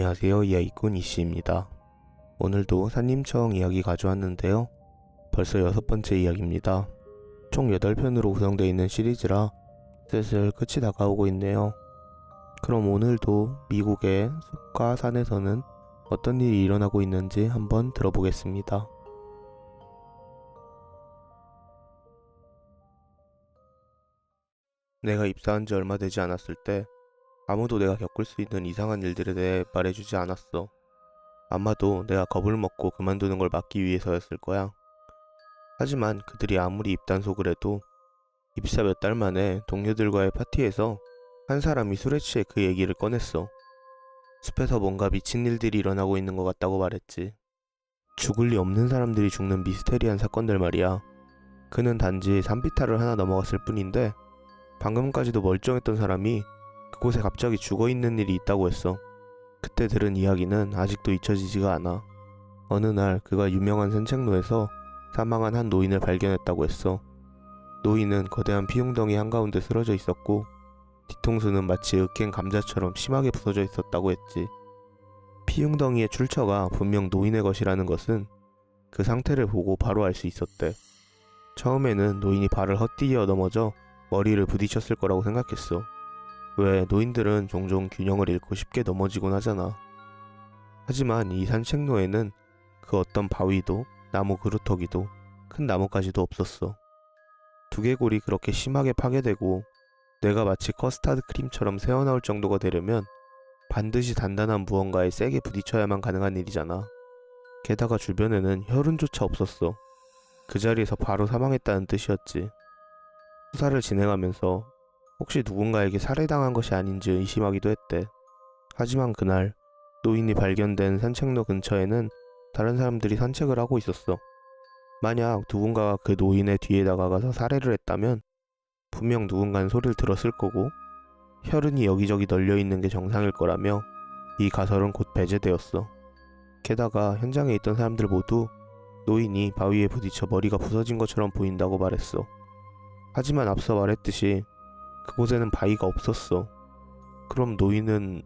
안녕하세요. 이야기꾼 이씨입니다. 오늘도 산림청 이야기 가져왔는데요. 벌써 여섯 번째 이야기입니다. 총 8편으로 구성되어 있는 시리즈라 슬슬 끝이 다가오고 있네요. 그럼 오늘도 미국의 숲과 산에서는 어떤 일이 일어나고 있는지 한번 들어보겠습니다. 내가 입사한 지 얼마 되지 않았을 때 아무도 내가 겪을 수 있는 이상한 일들에 대해 말해주지 않았어. 아마도 내가 겁을 먹고 그만두는 걸 막기 위해서였을 거야. 하지만 그들이 아무리 입단속을 해도 입사 몇 달 만에 동료들과의 파티에서 한 사람이 술에 취해 그 얘기를 꺼냈어. 숲에서 뭔가 미친 일들이 일어나고 있는 것 같다고 말했지. 죽을 리 없는 사람들이 죽는 미스테리한 사건들 말이야. 그는 단지 산비탈을 하나 넘어갔을 뿐인데 방금까지도 멀쩡했던 사람이 그곳에 갑자기 죽어 있는 일이 있다고 했어. 그때 들은 이야기는 아직도 잊혀지지가 않아. 어느 날 그가 유명한 산책로에서 사망한 한 노인을 발견했다고 했어. 노인은 거대한 피웅덩이 한가운데 쓰러져 있었고 뒤통수는 마치 으깬 감자처럼 심하게 부서져 있었다고 했지. 피웅덩이의 출처가 분명 노인의 것이라는 것은 그 상태를 보고 바로 알 수 있었대. 처음에는 노인이 발을 헛디뎌 넘어져 머리를 부딪혔을 거라고 생각했어. 왜 노인들은 종종 균형을 잃고 쉽게 넘어지곤 하잖아. 하지만 이 산책로에는 그 어떤 바위도 나무 그루터기도 큰 나뭇가지도 없었어. 두개골이 그렇게 심하게 파괴되고 뇌가 마치 커스타드 크림처럼 새어나올 정도가 되려면 반드시 단단한 무언가에 세게 부딪혀야만 가능한 일이잖아. 게다가 주변에는 혈흔조차 없었어. 그 자리에서 바로 사망했다는 뜻이었지. 수사를 진행하면서 혹시 누군가에게 살해당한 것이 아닌지 의심하기도 했대. 하지만 그날 노인이 발견된 산책로 근처에는 다른 사람들이 산책을 하고 있었어. 만약 누군가가 그 노인의 뒤에 다가가서 살해를 했다면 분명 누군가는 소리를 들었을 거고 혈흔이 여기저기 널려 있는 게 정상일 거라며 이 가설은 곧 배제되었어. 게다가 현장에 있던 사람들 모두 노인이 바위에 부딪혀 머리가 부서진 것처럼 보인다고 말했어. 하지만 앞서 말했듯이 그곳에는 바위가 없었어. 그럼 노인은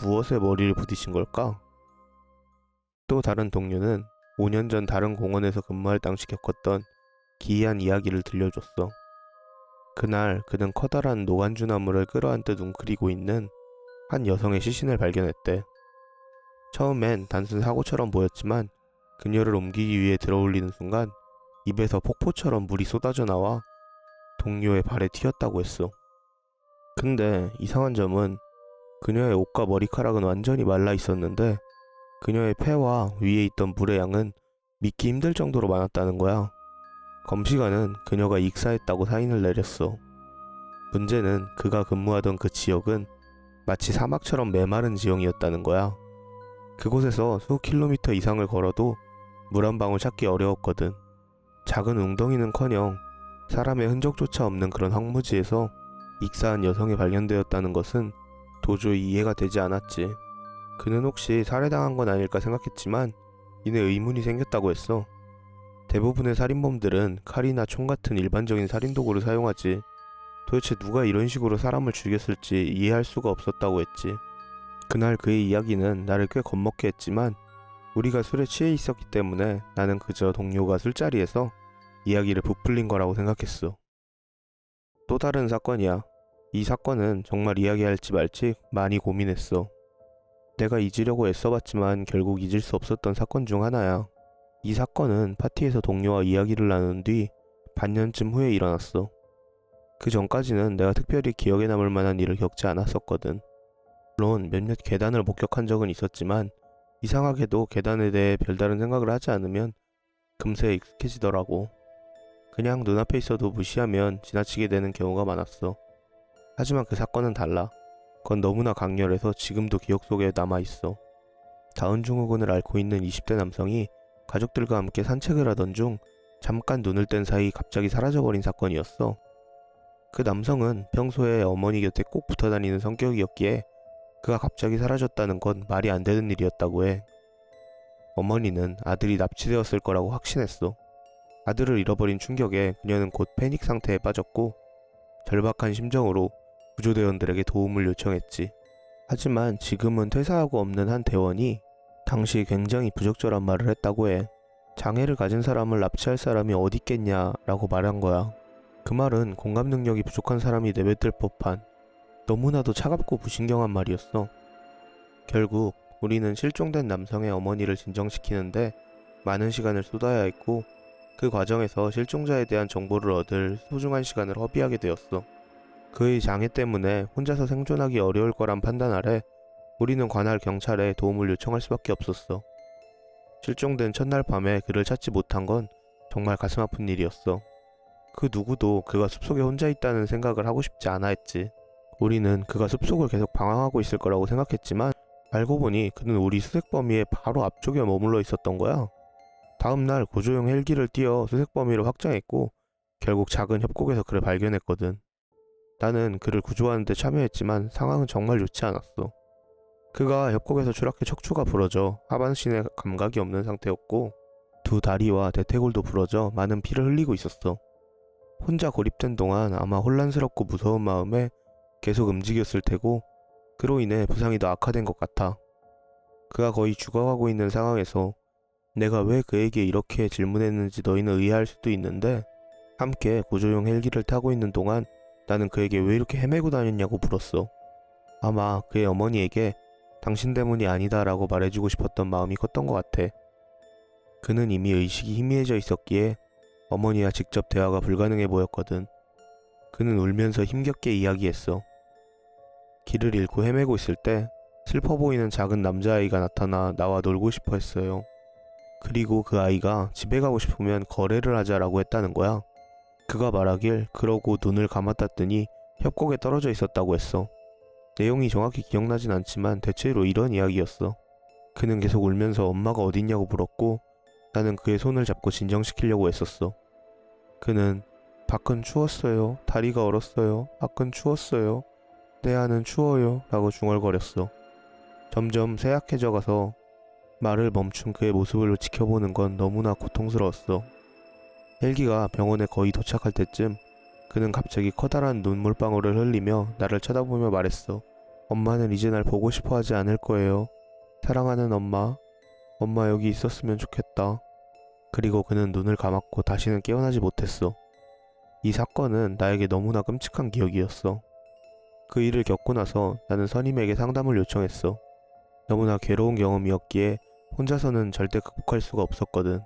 무엇에 머리를 부딪힌 걸까? 또 다른 동료는 5년 전 다른 공원에서 근무할 당시 겪었던 기이한 이야기를 들려줬어. 그날 그는 커다란 노간주 나무를 끌어안듯 웅크리고 있는 한 여성의 시신을 발견했대. 처음엔 단순 사고처럼 보였지만 그녀를 옮기기 위해 들어올리는 순간 입에서 폭포처럼 물이 쏟아져 나와 동료의 발에 튀었다고 했어. 근데 이상한 점은 그녀의 옷과 머리카락은 완전히 말라 있었는데 그녀의 폐와 위에 있던 물의 양은 믿기 힘들 정도로 많았다는 거야. 검시관은 그녀가 익사했다고 사인을 내렸어. 문제는 그가 근무하던 그 지역은 마치 사막처럼 메마른 지형이었다는 거야. 그곳에서 수 킬로미터 이상을 걸어도 물 한 방울 찾기 어려웠거든. 작은 웅덩이는커녕 사람의 흔적조차 없는 그런 황무지에서 익사한 여성이 발견되었다는 것은 도저히 이해가 되지 않았지. 그는 혹시 살해당한 건 아닐까 생각했지만 이내 의문이 생겼다고 했어. 대부분의 살인범들은 칼이나 총 같은 일반적인 살인도구를 사용하지. 도대체 누가 이런 식으로 사람을 죽였을지 이해할 수가 없었다고 했지. 그날 그의 이야기는 나를 꽤 겁먹게 했지만 우리가 술에 취해 있었기 때문에 나는 그저 동료가 술자리에서 이야기를 부풀린 거라고 생각했어. 또 다른 사건이야. 이 사건은 정말 이야기할지 말지 많이 고민했어. 내가 잊으려고 애써봤지만 결국 잊을 수 없었던 사건 중 하나야. 이 사건은 파티에서 동료와 이야기를 나눈 뒤 반년쯤 후에 일어났어. 그 전까지는 내가 특별히 기억에 남을 만한 일을 겪지 않았었거든. 물론 몇몇 계단을 목격한 적은 있었지만 이상하게도 계단에 대해 별다른 생각을 하지 않으면 금세 익숙해지더라고. 그냥 눈앞에 있어도 무시하면 지나치게 되는 경우가 많았어. 하지만 그 사건은 달라. 그건 너무나 강렬해서 지금도 기억 속에 남아있어. 다운증후군을 앓고 있는 20대 남성이 가족들과 함께 산책을 하던 중 잠깐 눈을 뗀 사이 갑자기 사라져버린 사건이었어. 그 남성은 평소에 어머니 곁에 꼭 붙어 다니는 성격이었기에 그가 갑자기 사라졌다는 건 말이 안 되는 일이었다고 해. 어머니는 아들이 납치되었을 거라고 확신했어. 아들을 잃어버린 충격에 그녀는 곧 패닉 상태에 빠졌고 절박한 심정으로 구조대원들에게 도움을 요청했지. 하지만 지금은 퇴사하고 없는 한 대원이 당시 굉장히 부적절한 말을 했다고 해. 장애를 가진 사람을 납치할 사람이 어디 있겠냐라고 말한 거야. 그 말은 공감 능력이 부족한 사람이 내뱉을 법한 너무나도 차갑고 무신경한 말이었어. 결국 우리는 실종된 남성의 어머니를 진정시키는데 많은 시간을 쏟아야 했고 그 과정에서 실종자에 대한 정보를 얻을 소중한 시간을 허비하게 되었어. 그의 장애 때문에 혼자서 생존하기 어려울 거란 판단 아래 우리는 관할 경찰에 도움을 요청할 수밖에 없었어. 실종된 첫날 밤에 그를 찾지 못한 건 정말 가슴 아픈 일이었어. 그 누구도 그가 숲속에 혼자 있다는 생각을 하고 싶지 않아 했지. 우리는 그가 숲속을 계속 방황하고 있을 거라고 생각했지만 알고 보니 그는 우리 수색 범위의 바로 앞쪽에 머물러 있었던 거야. 다음 날 구조용 헬기를 띄어 수색 범위를 확장했고 결국 작은 협곡에서 그를 발견했거든. 나는 그를 구조하는 데 참여했지만 상황은 정말 좋지 않았어. 그가 협곡에서 추락해 척추가 부러져 하반신에 감각이 없는 상태였고 두 다리와 대퇴골도 부러져 많은 피를 흘리고 있었어. 혼자 고립된 동안 아마 혼란스럽고 무서운 마음에 계속 움직였을 테고 그로 인해 부상이 더 악화된 것 같아. 그가 거의 죽어가고 있는 상황에서 내가 왜 그에게 이렇게 질문했는지 너희는 의아할 수도 있는데 함께 구조용 헬기를 타고 있는 동안 나는 그에게 왜 이렇게 헤매고 다녔냐고 물었어. 아마 그의 어머니에게 당신 때문이 아니다라고 말해주고 싶었던 마음이 컸던 것 같아. 그는 이미 의식이 희미해져 있었기에 어머니와 직접 대화가 불가능해 보였거든. 그는 울면서 힘겹게 이야기했어. 길을 잃고 헤매고 있을 때 슬퍼 보이는 작은 남자아이가 나타나 나와 놀고 싶어 했어요. 그리고 그 아이가 집에 가고 싶으면 거래를 하자라고 했다는 거야. 그가 말하길 그러고 눈을 감았다더니 협곡에 떨어져 있었다고 했어. 내용이 정확히 기억나진 않지만 대체로 이런 이야기였어. 그는 계속 울면서 엄마가 어딨냐고 물었고 나는 그의 손을 잡고 진정시키려고 애썼어. 그는 밖은 추웠어요. 다리가 얼었어요. 밖은 추웠어요. 내 안은 추워요. 라고 중얼거렸어. 점점 쇠약해져 가서 말을 멈춘 그의 모습을 지켜보는 건 너무나 고통스러웠어. 헬기가 병원에 거의 도착할 때쯤 그는 갑자기 커다란 눈물방울을 흘리며 나를 쳐다보며 말했어. 엄마는 이제 날 보고 싶어 하지 않을 거예요. 사랑하는 엄마. 엄마 여기 있었으면 좋겠다. 그리고 그는 눈을 감았고 다시는 깨어나지 못했어. 이 사건은 나에게 너무나 끔찍한 기억이었어. 그 일을 겪고 나서 나는 선임에게 상담을 요청했어. 너무나 괴로운 경험이었기에 혼자서는 절대 극복할 수가 없었거든.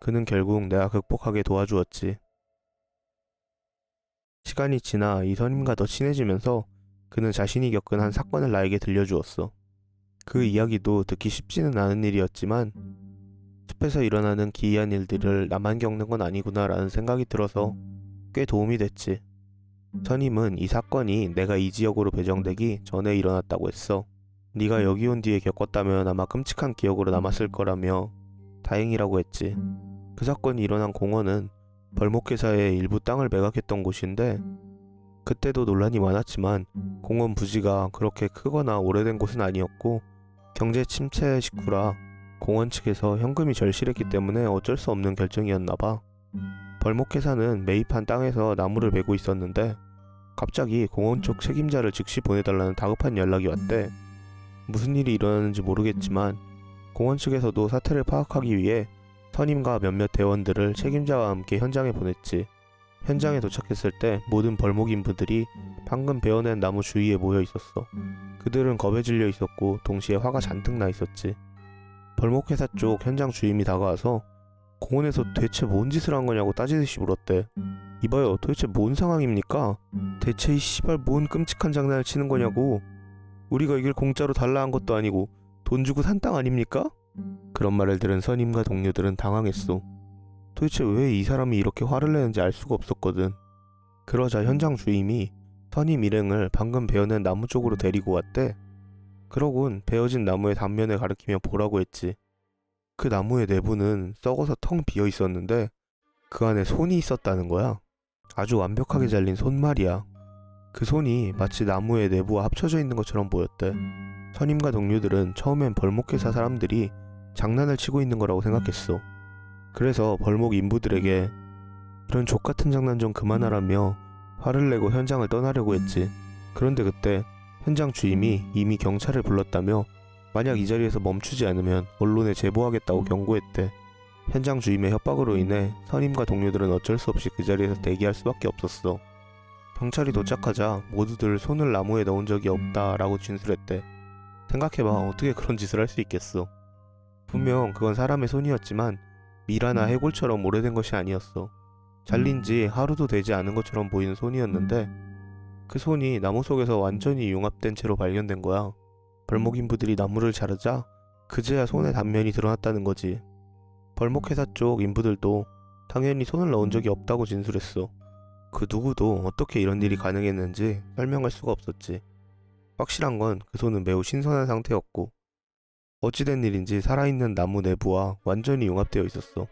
그는 결국 내가 극복하게 도와주었지. 시간이 지나 이 선임과 더 친해지면서 그는 자신이 겪은 한 사건을 나에게 들려주었어. 그 이야기도 듣기 쉽지는 않은 일이었지만 숲에서 일어나는 기이한 일들을 나만 겪는 건 아니구나라는 생각이 들어서 꽤 도움이 됐지. 선임은 이 사건이 내가 이 지역으로 배정되기 전에 일어났다고 했어. 네가 여기 온 뒤에 겪었다면 아마 끔찍한 기억으로 남았을 거라며 다행이라고 했지. 그 사건이 일어난 공원은 벌목회사의 일부 땅을 매각했던 곳인데 그때도 논란이 많았지만 공원 부지가 그렇게 크거나 오래된 곳은 아니었고 경제 침체 식후라 공원 측에서 현금이 절실했기 때문에 어쩔 수 없는 결정이었나 봐. 벌목회사는 매입한 땅에서 나무를 베고 있었는데 갑자기 공원 쪽 책임자를 즉시 보내달라는 다급한 연락이 왔대. 무슨 일이 일어났는지 모르겠지만 공원 측에서도 사태를 파악하기 위해 선임과 몇몇 대원들을 책임자와 함께 현장에 보냈지. 현장에 도착했을 때 모든 벌목 인 부들이 방금 베어낸 나무 주위에 모여 있었어. 그들은 겁에 질려 있었고 동시에 화가 잔뜩 나 있었지. 벌목회사 쪽 현장 주임이 다가와서 공원에서 대체 뭔 짓을 한 거냐고 따지듯이 물었대. 이봐요, 도대체 뭔 상황입니까? 대체 이 씨발 뭔 끔찍한 장난을 치는 거냐고. 우리가 이길 공짜로 달라 한 것도 아니고 돈 주고 산 땅 아닙니까? 그런 말을 들은 선임과 동료들은 당황했어. 도대체 왜 이 사람이 이렇게 화를 내는지 알 수가 없었거든. 그러자 현장 주임이 선임 일행을 방금 베어낸 나무 쪽으로 데리고 왔대. 그러곤 베어진 나무의 단면을 가리키며 보라고 했지. 그 나무의 내부는 썩어서 텅 비어 있었는데 그 안에 손이 있었다는 거야. 아주 완벽하게 잘린 손 말이야. 그 손이 마치 나무의 내부와 합쳐져 있는 것처럼 보였대. 선임과 동료들은 처음엔 벌목회사 사람들이 장난을 치고 있는 거라고 생각했어. 그래서 벌목 인부들에게 이런 족 같은 장난 좀 그만하라며 화를 내고 현장을 떠나려고 했지. 그런데 그때 현장 주임이 이미 경찰을 불렀다며 만약 이 자리에서 멈추지 않으면 언론에 제보하겠다고 경고했대. 현장 주임의 협박으로 인해 선임과 동료들은 어쩔 수 없이 그 자리에서 대기할 수밖에 없었어. 경찰이 도착하자 모두들 손을 나무에 넣은 적이 없다 라고 진술했대. 생각해봐 어떻게 그런 짓을 할 수 있겠어. 분명 그건 사람의 손이었지만 미라나 해골처럼 오래된 것이 아니었어. 잘린 지 하루도 되지 않은 것처럼 보이는 손이었는데 그 손이 나무 속에서 완전히 융합된 채로 발견된 거야. 벌목 인부들이 나무를 자르자 그제야 손의 단면이 드러났다는 거지. 벌목 회사 쪽 인부들도 당연히 손을 넣은 적이 없다고 진술했어. 그 누구도 어떻게 이런 일이 가능했는지 설명할 수가 없었지. 확실한 건 그 손은 매우 신선한 상태였고 어찌된 일인지 살아있는 나무 내부와 완전히 융합되어 있었어.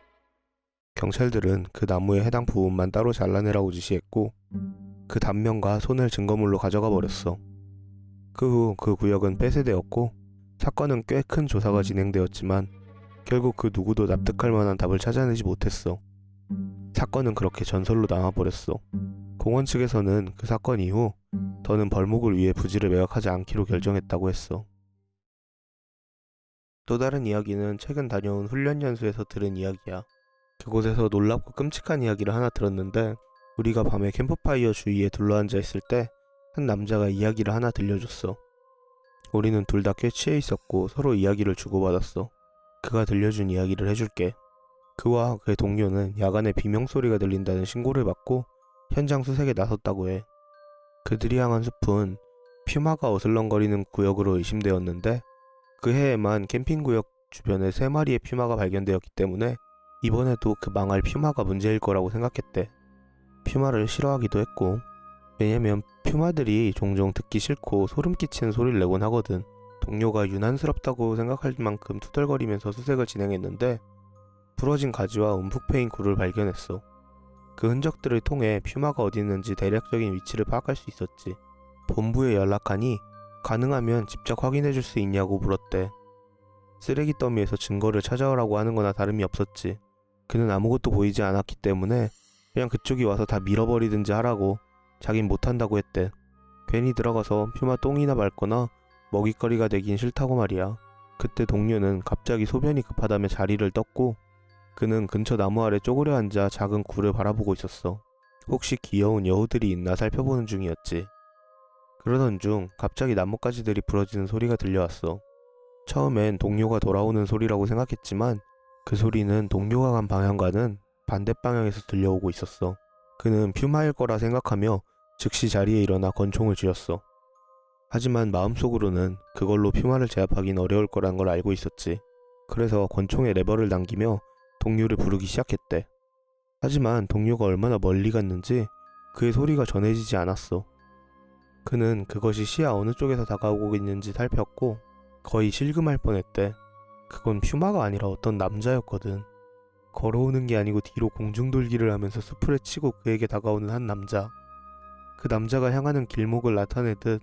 경찰들은 그 나무의 해당 부분만 따로 잘라내라고 지시했고 그 단면과 손을 증거물로 가져가 버렸어. 그 후그 구역은 폐쇄되었고 사건은 꽤 큰 조사가 진행되었지만 결국 그 누구도 납득할 만한 답을 찾아내지 못했어. 사건은 그렇게 전설로 남아버렸어. 공원 측에서는 그 사건 이후 더는 벌목을 위해 부지를 매각하지 않기로 결정했다고 했어. 또 다른 이야기는 최근 다녀온 훈련 연수에서 들은 이야기야. 그곳에서 놀랍고 끔찍한 이야기를 하나 들었는데 우리가 밤에 캠프파이어 주위에 둘러앉아 있을 때 한 남자가 이야기를 하나 들려줬어. 우리는 둘 다 꽤 취해 있었고 서로 이야기를 주고받았어. 그가 들려준 이야기를 해줄게. 그와 그의 동료는 야간에 비명소리가 들린다는 신고를 받고 현장 수색에 나섰다고 해. 그들이 향한 숲은 퓨마가 어슬렁거리는 구역으로 의심되었는데 그 해에만 캠핑구역 주변에 세 마리의 퓨마가 발견되었기 때문에 이번에도 그 망할 퓨마가 문제일 거라고 생각했대. 퓨마를 싫어하기도 했고 왜냐면 퓨마들이 종종 듣기 싫고 소름 끼치는 소리를 내곤 하거든. 동료가 유난스럽다고 생각할 만큼 투덜거리면서 수색을 진행했는데 부러진 가지와 움푹 패인 굴을 발견했어. 그 흔적들을 통해 퓨마가 어디 있는지 대략적인 위치를 파악할 수 있었지. 본부에 연락하니 가능하면 직접 확인해 줄 수 있냐고 물었대. 쓰레기 더미에서 증거를 찾아오라고 하는 거나 다름이 없었지. 그는 아무것도 보이지 않았기 때문에 그냥 그쪽이 와서 다 밀어버리든지 하라고 자긴 못한다고 했대. 괜히 들어가서 퓨마 똥이나 밟거나 먹잇거리가 되긴 싫다고 말이야. 그때 동료는 갑자기 소변이 급하다며 자리를 떴고 그는 근처 나무 아래 쪼그려 앉아 작은 굴을 바라보고 있었어. 혹시 귀여운 여우들이 있나 살펴보는 중이었지. 그러던 중 갑자기 나뭇가지들이 부러지는 소리가 들려왔어. 처음엔 동료가 돌아오는 소리라고 생각했지만 그 소리는 동료가 간 방향과는 반대 방향에서 들려오고 있었어. 그는 퓨마일 거라 생각하며 즉시 자리에 일어나 권총을 쥐었어. 하지만 마음속으로는 그걸로 퓨마를 제압하긴 어려울 거란 걸 알고 있었지. 그래서 권총의 레버를 당기며 동료를 부르기 시작했대. 하지만 동료가 얼마나 멀리 갔는지 그의 소리가 전해지지 않았어. 그는 그것이 시야 어느 쪽에서 다가오고 있는지 살폈고 거의 실금할 뻔했대. 그건 퓨마가 아니라 어떤 남자였거든. 걸어오는 게 아니고 뒤로 공중돌기를 하면서 수풀에 치고 그에게 다가오는 한 남자. 그 남자가 향하는 길목을 나타내듯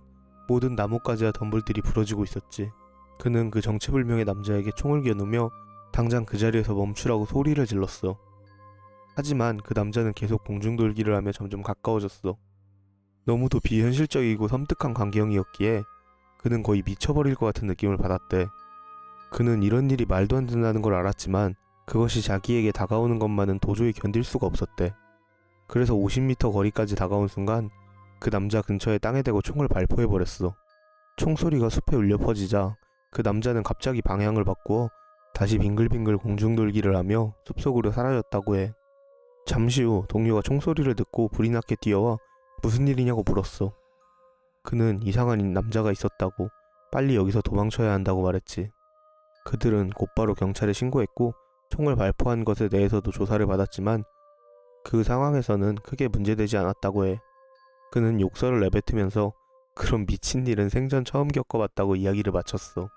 모든 나뭇가지와 덤불들이 부러지고 있었지. 그는 그 정체불명의 남자에게 총을 겨누며 당장 그 자리에서 멈추라고 소리를 질렀어. 하지만 그 남자는 계속 공중돌기를 하며 점점 가까워졌어. 너무도 비현실적이고 섬뜩한 광경이었기에 그는 거의 미쳐버릴 것 같은 느낌을 받았대. 그는 이런 일이 말도 안 된다는 걸 알았지만 그것이 자기에게 다가오는 것만은 도저히 견딜 수가 없었대. 그래서 50m 거리까지 다가온 순간 그 남자 근처에 땅에 대고 총을 발포해버렸어. 총소리가 숲에 울려 퍼지자 그 남자는 갑자기 방향을 바꾸어 다시 빙글빙글 공중돌기를 하며 숲속으로 사라졌다고 해. 잠시 후 동료가 총소리를 듣고 불이 나게 뛰어와 무슨 일이냐고 물었어. 그는 이상한 남자가 있었다고 빨리 여기서 도망쳐야 한다고 말했지. 그들은 곧바로 경찰에 신고했고 총을 발포한 것에 대해서도 조사를 받았지만 그 상황에서는 크게 문제되지 않았다고 해. 그는 욕설을 내뱉으면서 그런 미친 일은 생전 처음 겪어봤다고 이야기를 마쳤어.